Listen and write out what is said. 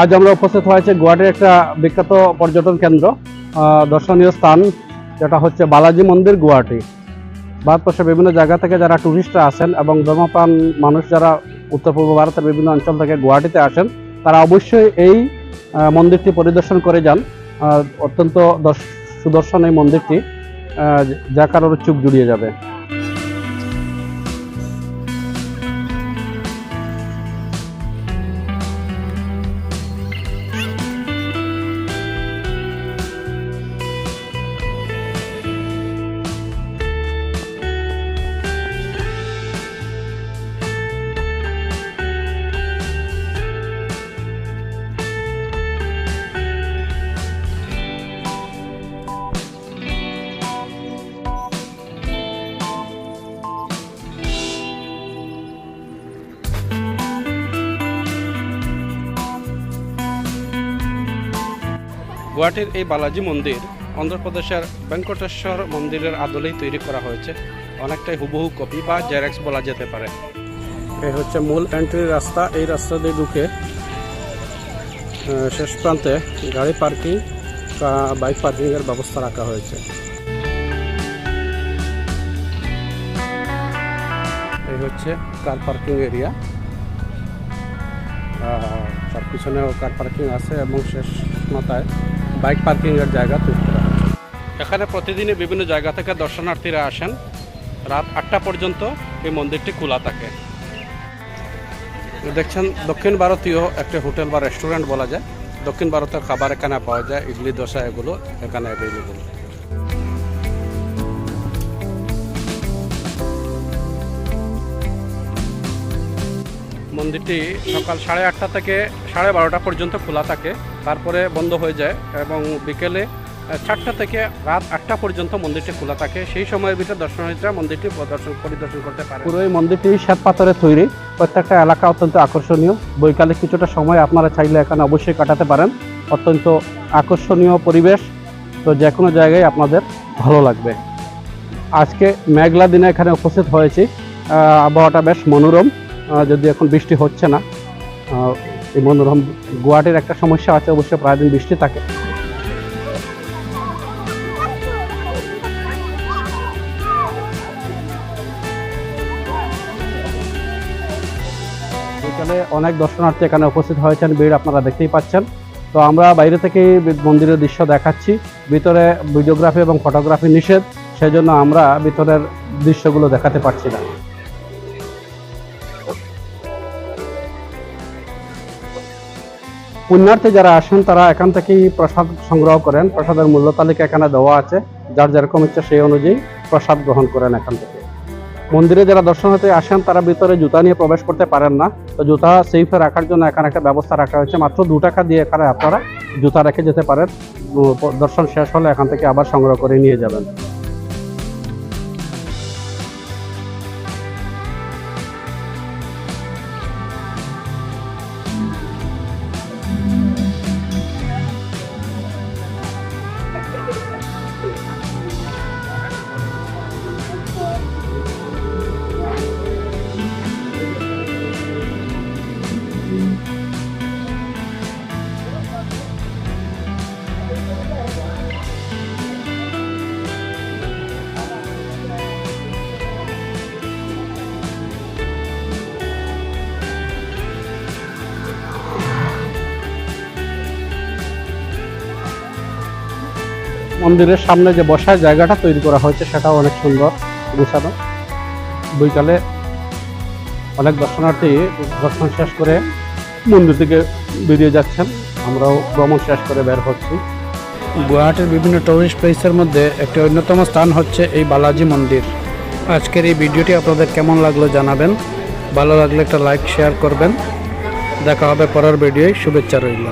আজ আমরা উপস্থিত হয়েছে গুয়াহাটির একটা বিখ্যাত পর্যটন কেন্দ্র দর্শনীয় স্থান, যেটা হচ্ছে বালাজি মন্দির গুয়াহাটি। ভারতবর্ষের বিভিন্ন জায়গা থেকে যারা টুরিস্টরা আসেন এবং ধর্মপ্রাণ মানুষ যারা উত্তর পূর্ব ভারতের বিভিন্ন অঞ্চল থেকে গুয়াহাটিতে আসেন, তারা অবশ্যই এই মন্দিরটি পরিদর্শন করে যান। অত্যন্ত দর্শ- সুদর্শন এই মন্দিরটি যা কারোর চোখ জুড়িয়ে যাবে। গুয়াহাটির এই বালাজি মন্দির অন্ধ্রপ্রদেশের ভেঙ্কটেশ্বর মন্দিরের আদলেই তৈরি করা হয়েছে। অনেকটাই হুবহু কপি বা জেরক্স বলা যেতে পারে। এই হচ্ছে মূল এন্ট্রি রাস্তা। এই রাস্তা দিয়ে ঢুকে শেষ প্রান্তে গাড়ি পার্কিং বা বাইক পার্কিংয়ের ব্যবস্থা রাখা হয়েছে। এই হচ্ছে কার পার্কিং এরিয়া তার পিছনেও কার পার্কিং আছে এবং শেষ মাথায় বাইক পার্কিংয়ের জায়গা তৈরি করা এখানে প্রতিদিনই বিভিন্ন জায়গা থেকে দর্শনার্থীরা আসেন। রাত আটটা পর্যন্ত এই মন্দিরটি খোলা থাকে। দেখছেন, দক্ষিণ ভারতীয় একটা হোটেল বা রেস্টুরেন্ট বলা যায়। দক্ষিণ ভারতের খাবার এখানে পাওয়া যায়, ইডলি, দোসা এগুলো এখানে অ্যাভেলেবল মন্দিরটি সকাল সাড়ে আটটা থেকে সাড়ে বারোটা পর্যন্ত খোলা থাকে। তারপরে বন্ধ হয়ে যায় এবং বিকেলে চারটা থেকে রাত আটটা পর্যন্ত মন্দিরটি খোলা থাকে। সেই সময়ের ভিতরে দর্শনার্থীরা মন্দিরটি প্রদর্শন পরিদর্শন করতে পারে। পুরো এই মন্দিরটি শ্বেত পাথরের তৈরি। প্রত্যেকটা এলাকা অত্যন্ত আকর্ষণীয়। বৈকালিক কিছুটা সময় আপনারা চাইলে এখানে অবশ্যই কাটাতে পারেন। অত্যন্ত আকর্ষণীয় পরিবেশ। তো যে কোনো জায়গায় আপনাদের ভালো লাগবে। আজকে মেঘলা দিনে এখানে উপস্থিত হয়েছি। আবহাওয়াটা বেশ মনোরম। যদি এখন বৃষ্টি হচ্ছে না। এই মনোরম গুয়াহাটির একটা সমস্যা আছে, অবশ্যই প্রায় দিন বৃষ্টি থাকে। বিকালে অনেক দর্শনার্থী এখানে উপস্থিত হয়েছেন, ভিড় আপনারা দেখতেই পাচ্ছেন। তো আমরা বাইরে থেকে মন্দিরের দৃশ্য দেখাচ্ছি। ভিতরে ভিডিওগ্রাফি এবং ফটোগ্রাফি নিষেধ, সেজন্য আমরা ভিতরের দৃশ্যগুলো দেখাতে পারছি না। পুণ্যার্থী যারা আসেন, তারা এখান থেকেই প্রসাদ সংগ্রহ করেন। প্রসাদের মূল্য তালিকা এখানে দেওয়া আছে। যার যেরকম ইচ্ছা সেই অনুযায়ী প্রসাদ গ্রহণ করেন এখান থেকে। মন্দিরে যারা দর্শনার্থী আসেন, তারা ভিতরে জুতা নিয়ে প্রবেশ করতে পারেন না। তো জুতা সেফে রাখার জন্য এখানে একটা ব্যবস্থা রাখা হয়েছে। মাত্র দু টাকা দিয়ে এখানে আপনারা জুতা রেখে যেতে পারেন। দর্শন শেষ হলে এখান থেকে আবার সংগ্রহ করে নিয়ে যাবেন। মন্দিরের সামনে যে বসার জায়গাটা তৈরি করা হয়েছে, সেটাও অনেক সুন্দর গুছানো। বৈকালে অনেক দর্শনার্থী দর্শন শেষ করে মন্দির থেকে বেরিয়ে যাচ্ছেন। আমরাও ভ্রমণ শেষ করে বের হচ্ছি। গুয়াহাটির বিভিন্ন টুরিস্ট প্লেসের মধ্যে একটি অন্যতম স্থান হচ্ছে এই বালাজি মন্দির। আজকের এই ভিডিওটি আপনাদের কেমন লাগল জানাবেন। ভালো লাগলে একটা লাইক শেয়ার করবেন। দেখা হবে পরের ভিডিওয়। শুভেচ্ছা রইল।